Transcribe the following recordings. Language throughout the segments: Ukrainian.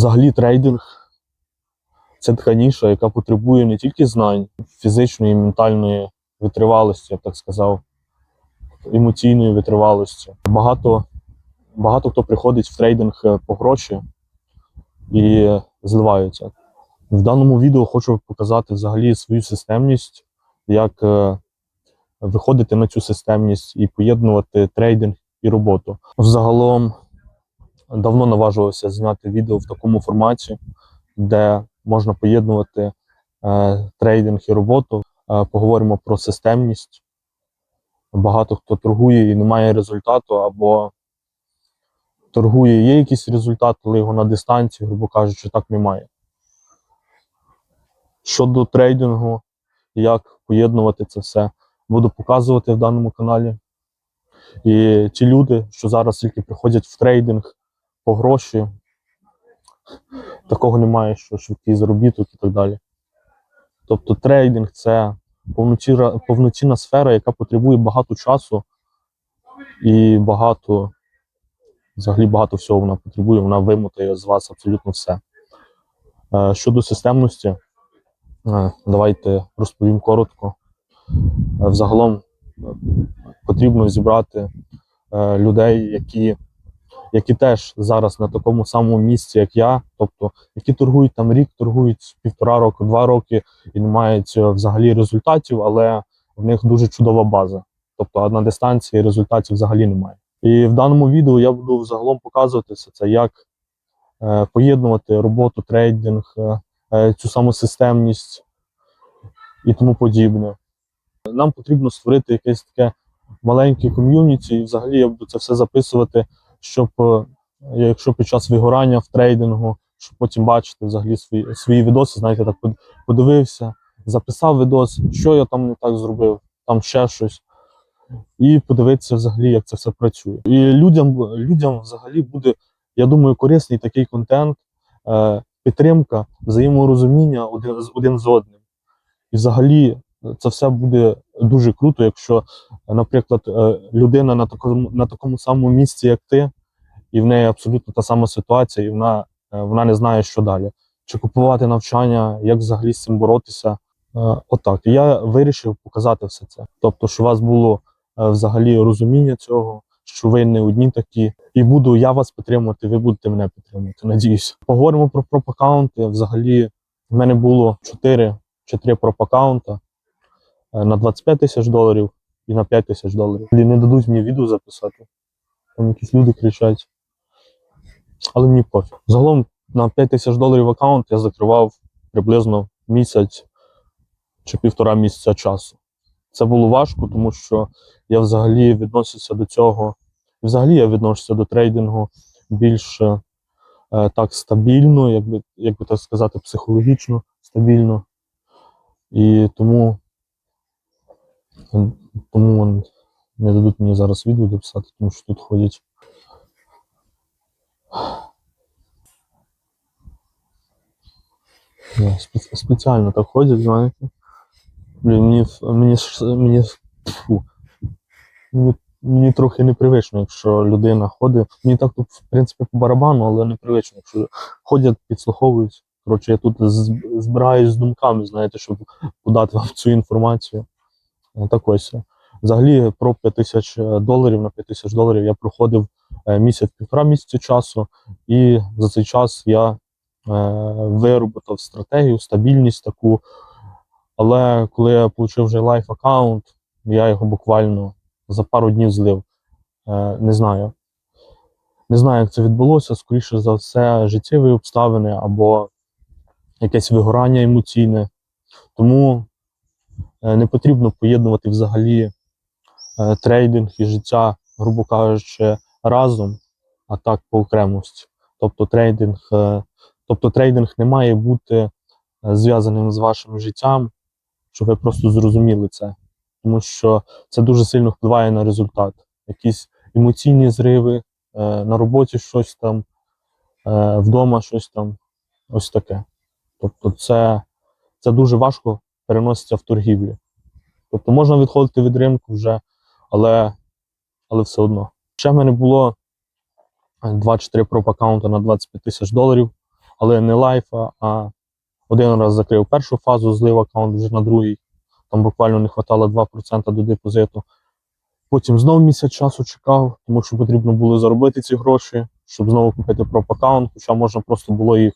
Взагалі, трейдинг це така ніша, яка потребує не тільки знань, фізичної ментальної витривалості, я б так сказав, емоційної витривалості. Багато, багато хто приходить в трейдинг е, по гроші і зливаються. В даному відео хочу показати взагалі свою системність, як е, виходити на цю системність і поєднувати трейдинг і роботу. Загалом давно наважувався зняти відео в такому форматі, де можна поєднувати е, трейдинг і роботу. Е, поговоримо про системність. Багато хто торгує і не має результату, або торгує, є якийсь результат, але його на дистанції, грубо кажучи, так немає. Щодо трейдингу, як поєднувати це все, буду показувати в даному каналі. І ті люди, що зараз тільки приходять в трейдинг по гроші, такого немає, що швидкий заробіток і так далі. Тобто трейдинг це повноцінна, повноцінна сфера, яка потребує багато часу і багато, взагалі багато всього вона потребує, вона вимотає з вас абсолютно все. Е, Щодо системності, е, давайте розповім коротко. Е, Взагалом потрібно зібрати людей, які, які теж зараз на такому самому місці, як я, тобто які торгують там рік, торгують півтора року, два роки і не мають е, взагалі результатів, але в них дуже чудова база. Тобто а на дистанції результатів взагалі немає. І в даному відео я буду взагалом показувати це, як е, поєднувати роботу, трейдинг, е, е, цю саму системність і тому подібне. Нам потрібно створити якесь таке маленьке ком'юніті, і взагалі я буду це все записувати, щоб е, якщо під час вигорання в трейдингу, щоб потім бачити взагалі свої, свої відоси, знаєте, так подивився, записав відос, що я там не так зробив, там ще щось. І подивитися взагалі, як це все працює. І людям, людям взагалі буде, я думаю, корисний такий контент, е, підтримка, взаєморозуміння один, один з одним. І взагалі це все буде дуже круто, якщо, наприклад, е, людина на такому, на такому самому місці, як ти, і в неї абсолютно та сама ситуація, і вона, е, вона не знає, що далі. Чи купувати навчання, як взагалі з цим боротися. Е, Отак. І я вирішив показати все це. Тобто, що у вас було взагалі розуміння цього, що ви не одні такі. І буду я вас підтримувати, ви будете мене підтримувати. Надіюсь. Поговоримо про проп-аккаунти. Взагалі, в мене було 4 чи 3 проп-аккаунта е, на 25 тисяч доларів і на 5 тисяч доларів. І не дадуть мені відео записати. Там якісь люди кричать. Але мені пофіг. Загалом на 5 тисяч доларів аккаунт я закривав приблизно місяць чи півтора місяця часу. Це було важко, тому що я взагалі відносився до цього. Взагалі я відношуся до трейдингу більш е, так стабільно, як би, як би так сказати, психологічно стабільно. І тому, тому не дадуть мені зараз відео дописати, тому що тут ходять. Спе- спеціально так ходять, знаєте. Блін, мені, мені, мені, фу, мені, мені трохи непривично, якщо людина ходить. Мені так тут, в принципі, по барабану, але непривично, якщо ходять, підслуховують. Коротше, я тут збираюсь з думками, знаєте, щоб подати вам цю інформацію. Е, Так ось. Взагалі, про 5 тисяч доларів на 5 тисяч доларів я проходив е, місяць-півтора місяця часу, і за цей час я е, виробив стратегію, стабільність таку. Але коли я отримав вже лайф аккаунт, я його буквально за пару днів злив. Е, не знаю. Не знаю, як це відбулося. Скоріше за все, життєві обставини або якесь вигорання емоційне. Тому е, не потрібно поєднувати взагалі е, трейдинг і життя, грубо кажучи, разом, а так по окремості. Тобто трейдинг, е, тобто трейдинг не має бути е, зв'язаним з вашим життям, щоб ви просто зрозуміли це. Тому що це дуже сильно впливає на результат. Якісь емоційні зриви, е, на роботі щось там, е, вдома щось там, ось таке. Тобто, це, це дуже важко переноситься в торгівлі. Тобто можна відходити від ринку вже, але, але все одно. Ще в мене було 2-4 проп аккаунта на 25 тисяч доларів. але не лайфа, а один раз закрив першу фазу, злив аккаунт вже на другий. Там буквально не вистачало 2% до депозиту. Потім знову місяць часу чекав, тому що потрібно було заробити ці гроші, щоб знову купити проп аккаунт, хоча можна просто було їх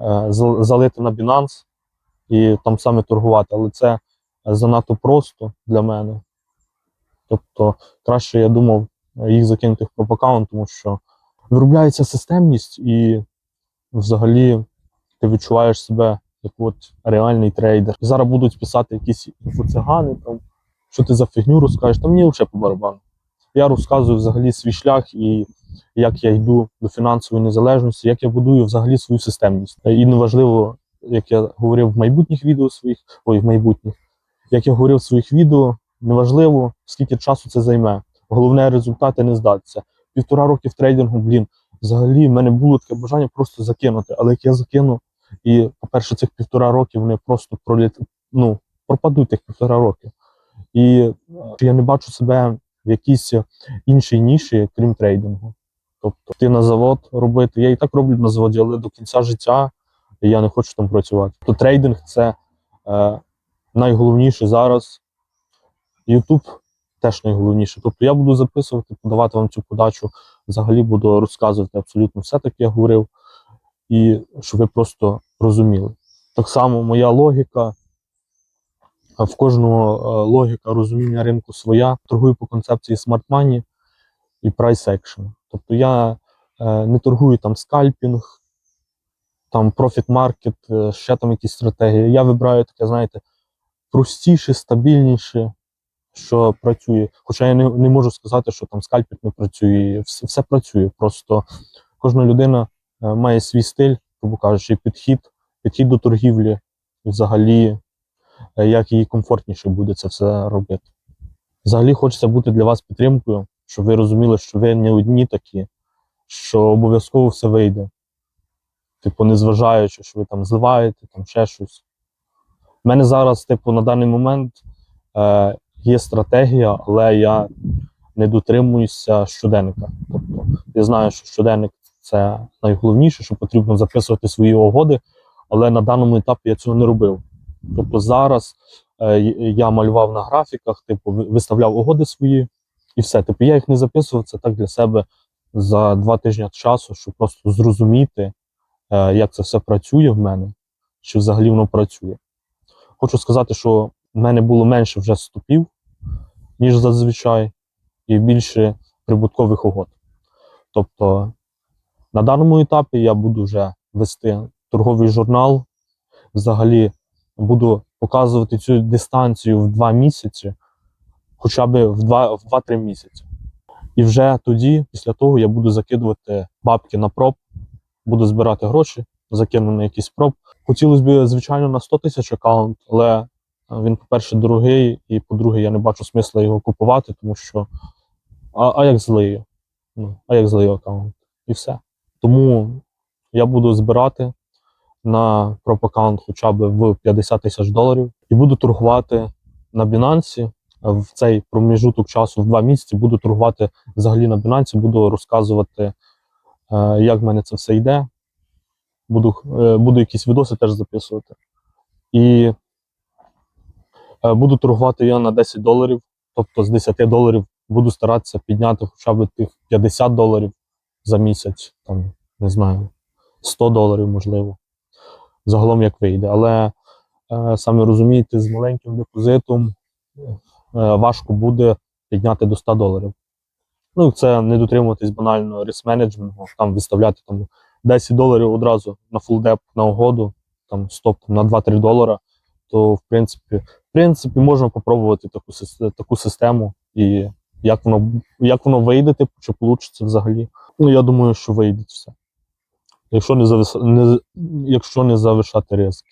е, залити на Binance і там саме торгувати. Але це занадто просто для мене. Тобто, краще я думав їх закинути в проп аккаунт, тому що виробляється системність, і взагалі ти відчуваєш себе як от реальний трейдер. Зараз будуть писати якісь інфоцигани, там, що ти за фігню розкажеш, там мені взагалі по барабану. Я розказую взагалі свій шлях і як я йду до фінансової незалежності, як я будую взагалі свою системність. І неважливо, як я говорив в майбутніх відео своїх, ой, в майбутніх, як я говорив в своїх відео, неважливо, скільки часу це займе. Головне результати не здатися. Півтора роки в трейдингу, блін, взагалі в мене було таке бажання просто закинути. Але як я закину, і, по-перше, цих півтора роки вони просто проліт... ну, пропадуть тих півтора роки. І е, я не бачу себе в якійсь іншій ніші, крім трейдингу. Тобто ти на завод робити. Я і так роблю на заводі, але до кінця життя я не хочу там працювати. То трейдинг це е, найголовніше зараз. Ютуб теж найголовніше. Тобто я буду записувати, подавати вам цю подачу. Взагалі буду розказувати абсолютно все, так як я говорив, і щоб ви просто розуміли. Так само моя логіка. В кожного е, логіка розуміння ринку своя. Торгую по концепції Smart Money і Price Action. Тобто я е, не торгую там скальпінг, там е, ще там якісь стратегії. Я вибираю таке, знаєте, простіше, стабільніше, що працює. Хоча я не, не можу сказати, що там скальпінг не працює. Все, все працює. Просто кожна людина е, має свій стиль, грубо кажучи, підхід, підхід до торгівлі, взагалі, е, як їй комфортніше буде це все робити. Взагалі хочеться бути для вас підтримкою, щоб ви розуміли, що ви не одні такі, що обов'язково все вийде. Типу, незважаючи, що ви там зливаєте, там ще щось. У мене зараз, типу, на даний момент е, є стратегія, але я не дотримуюся щоденника. Тобто, я знаю, що щоденник це найголовніше, що потрібно записувати свої угоди, але на даному етапі я цього не робив. Тобто зараз е, я малював на графіках, типу, виставляв угоди свої і все. Типу, я їх не записував, це так для себе за два тижні часу, щоб просто зрозуміти, як це все працює в мене, чи взагалі воно працює. Хочу сказати, що в мене було менше вже стопів, ніж зазвичай, і більше прибуткових угод. Тобто на даному етапі я буду вже вести торговий журнал, взагалі буду показувати цю дистанцію в два місяці, хоча б в два- в 2-3 місяці. І вже тоді, після того, я буду закидувати бабки на проб, буду збирати гроші, закину на якийсь проб. Хотілося б, звичайно, на 100 тисяч аккаунт, але е, він, по-перше, дорогий, і по-друге, я не бачу смисла його купувати, тому що а, а як злию? Ну, а як злию аккаунт? І все. Тому я буду збирати на проб аккаунт хоча б в 50 тисяч доларів і буду торгувати на Binance в цей проміжуток часу в два місяці. Буду торгувати взагалі на Binance, буду розказувати, як в мене це все йде. Буду, е, буду якісь відоси теж записувати. І е, буду торгувати я на 10 доларів, тобто з 10 доларів буду старатися підняти хоча б тих 50 доларів за місяць, там, не знаю, 100 доларів можливо. Загалом як вийде. Але е, самі розумієте, з маленьким депозитом е, важко буде підняти до 100 доларів. Ну, це не дотримуватись банально риск-менеджменту, там виставляти там 10 доларів одразу на фулдеп на угоду, там стоп там, на 2-3 долара, то в принципі, в принципі можна попробувати таку, таку систему і як воно, як воно вийде, типу, чи вийде взагалі. Ну, я думаю, що вийде все. Якщо не, завис... не... якщо не завишати ризик.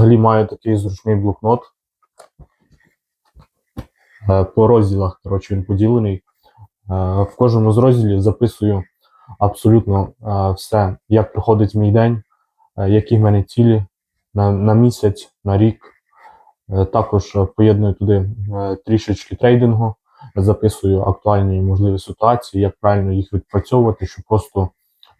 Взагалі маю такий зручний блокнот. Е, По розділах, коротше, він поділений. Е, В кожному з розділів записую абсолютно е, все, як проходить мій день, які в мене цілі на, на місяць, на рік. Також поєдную туди трішечки трейдингу, записую актуальні можливі ситуації, як правильно їх відпрацьовувати, щоб просто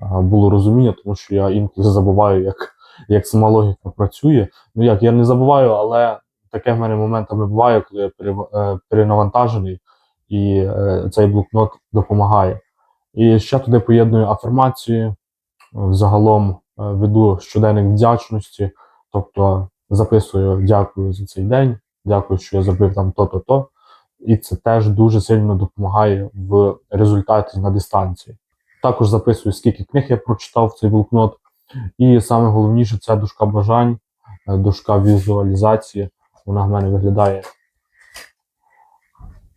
було розуміння, тому що я інколи забуваю, як, як сама логіка працює. Ну як я не забуваю, але таке в мене моментами буває, коли я е, перенавантажений, і е, цей блокнот допомагає. І ще туди поєдную афірмації, е, загалом е, веду щоденник вдячності, тобто записую дякую за цей день, дякую, що я зробив там то-то, то. І це теж дуже сильно допомагає в результаті на дистанції. Також записую, скільки книг я прочитав в цей блокнот. І саме головніше це дошка бажань, е, дошка візуалізації. Вона в мене виглядає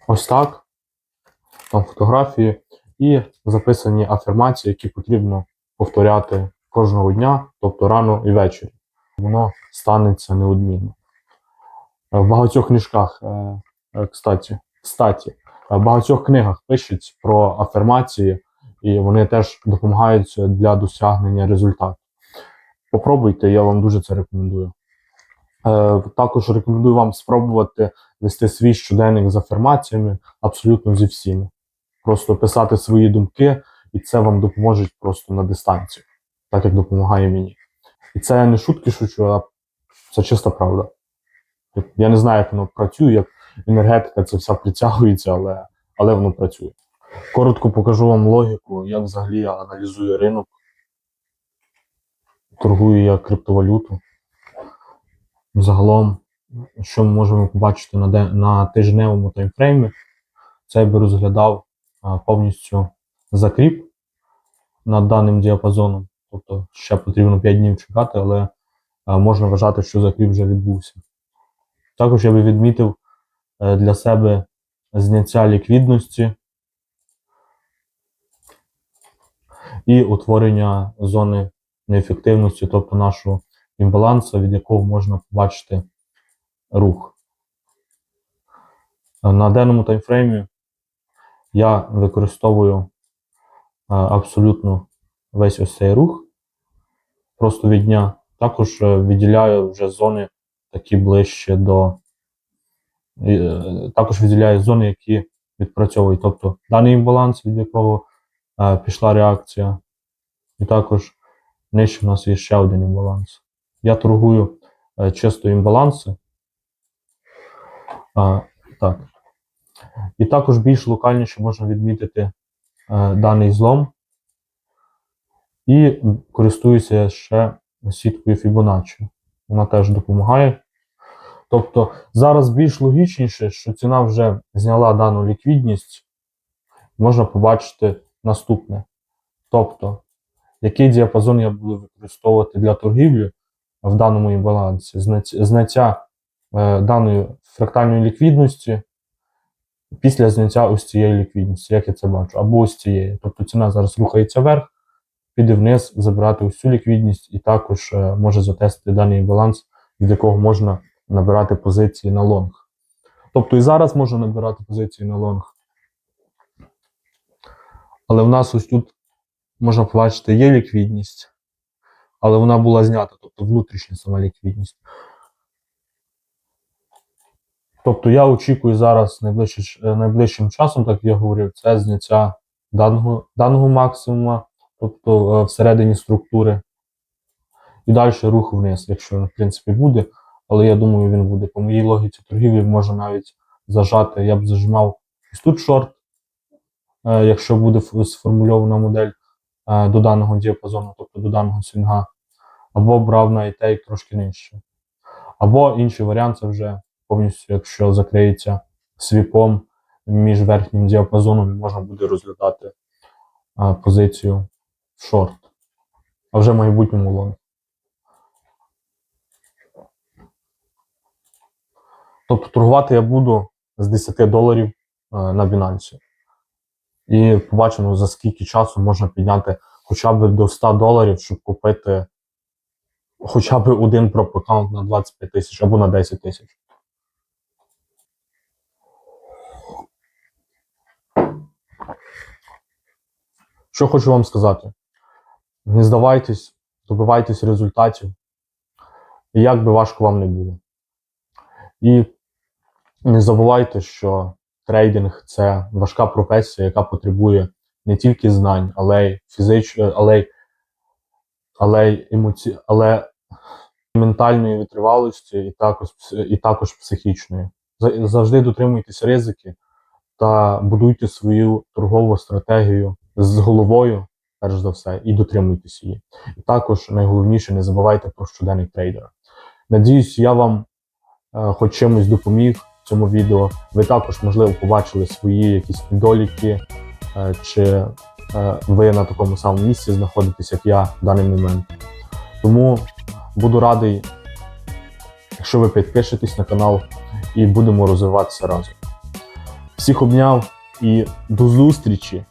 ось так. Там фотографії і записані афірмації, які потрібно повторяти кожного дня, тобто рано і ввечері. Воно станеться неодмінно. Е, В багатьох книжках, е, е, кстати, кстати, в багатьох книгах пишуть про афірмації, і вони теж допомагають для досягнення результату. Попробуйте, я вам дуже це рекомендую. Е, Також рекомендую вам спробувати вести свій щоденник з афірмаціями абсолютно зі всіми. Просто писати свої думки, і це вам допоможе просто на дистанцію, так як допомагає мені. І це я не шутки шучу, а це чиста правда. Я не знаю, як воно працює, як енергетика це вся притягується, але, але воно працює. Коротко покажу вам логіку, як взагалі я аналізую ринок. Торгую я криптовалюту. Загалом, що ми можемо побачити на, де- на тижневому таймфреймі, це я би розглядав а, повністю закріп над даним діапазоном. Тобто ще потрібно 5 днів чекати, але а, можна вважати, що закріп вже відбувся. Також я би відмітив е, для себе зняття ліквідності і утворення зони неефективності, тобто нашого імбалансу, від якого можна побачити рух. Е, На даному таймфреймі я використовую е, абсолютно весь ось цей рух просто від дня. Також е, виділяю вже зони такі ближче до. Також виділяю зони, які відпрацьовують. Тобто даний імбаланс, від якого пішла реакція. І також нижче в нас є ще один імбаланс. Я торгую е, чисто імбаланси. А, так. І також більш локальніше можна відмітити е, даний злом. І користуюся ще сіткою Fibonacci. Вона теж допомагає. Тобто зараз більш логічніше, що ціна вже зняла дану ліквідність, можна побачити наступне. Тобто, який діапазон я буду використовувати для торгівлі в даному імбалансі, зняття е, даної фрактальної ліквідності після зняття ось цієї ліквідності, як я це бачу, або ось цієї. Тобто ціна зараз рухається вверх, піде вниз, забирати цю ліквідність, і також е, може затестити даний баланс, від якого можна набирати позиції на лонг. Тобто і зараз можна набирати позиції на лонг. Але в нас ось тут можна побачити, є ліквідність, але вона була знята, тобто внутрішня сама ліквідність. Тобто я очікую зараз найближче, ч- е, найближчим часом, так я говорив, це зняття даного, даного максимума, тобто е, всередині структури. І далі рух вниз, якщо в принципі, буде. Але я думаю, він буде. По моїй логіці торгівлі можна навіть зажати. Я б зажимав ось тут шорт, е, якщо буде сформульована модель до даного діапазону, тобто до даного свінга, або брав на і трошки нижче. Або інший варіант це вже повністю, якщо закриється свіпом між верхнім діапазоном, можна буде розглядати а, позицію в шорт. А вже в майбутньому лонг. Тобто торгувати я буду з 10 доларів е, на Binance і побачимо, за скільки часу можна підняти хоча б до 100 доларів, щоб купити хоча б один пропакаунт на 25 тисяч або на 10 тисяч. Що хочу вам сказати? Не здавайтесь, добивайтесь результатів, як би важко вам не було. І не забувайте, що трейдинг це важка професія, яка потребує не тільки знань, але й фізич... але й, але й емоці... але ментальної витривалості і також, і також психічної. За- Завжди дотримуйтесь ризики та будуйте свою торгову стратегію з головою, перш за все, і дотримуйтесь її. І також найголовніше не забувайте про щоденник трейдера. Надіюсь, я вам е, хоч чимось допоміг цьому відео. Ви також, можливо, побачили свої якісь недоліки, е, чи е, ви на такому самому місці знаходитесь, як я в даний момент. Тому буду радий, якщо ви підпишетесь на канал і будемо розвиватися разом. Всіх обняв і до зустрічі!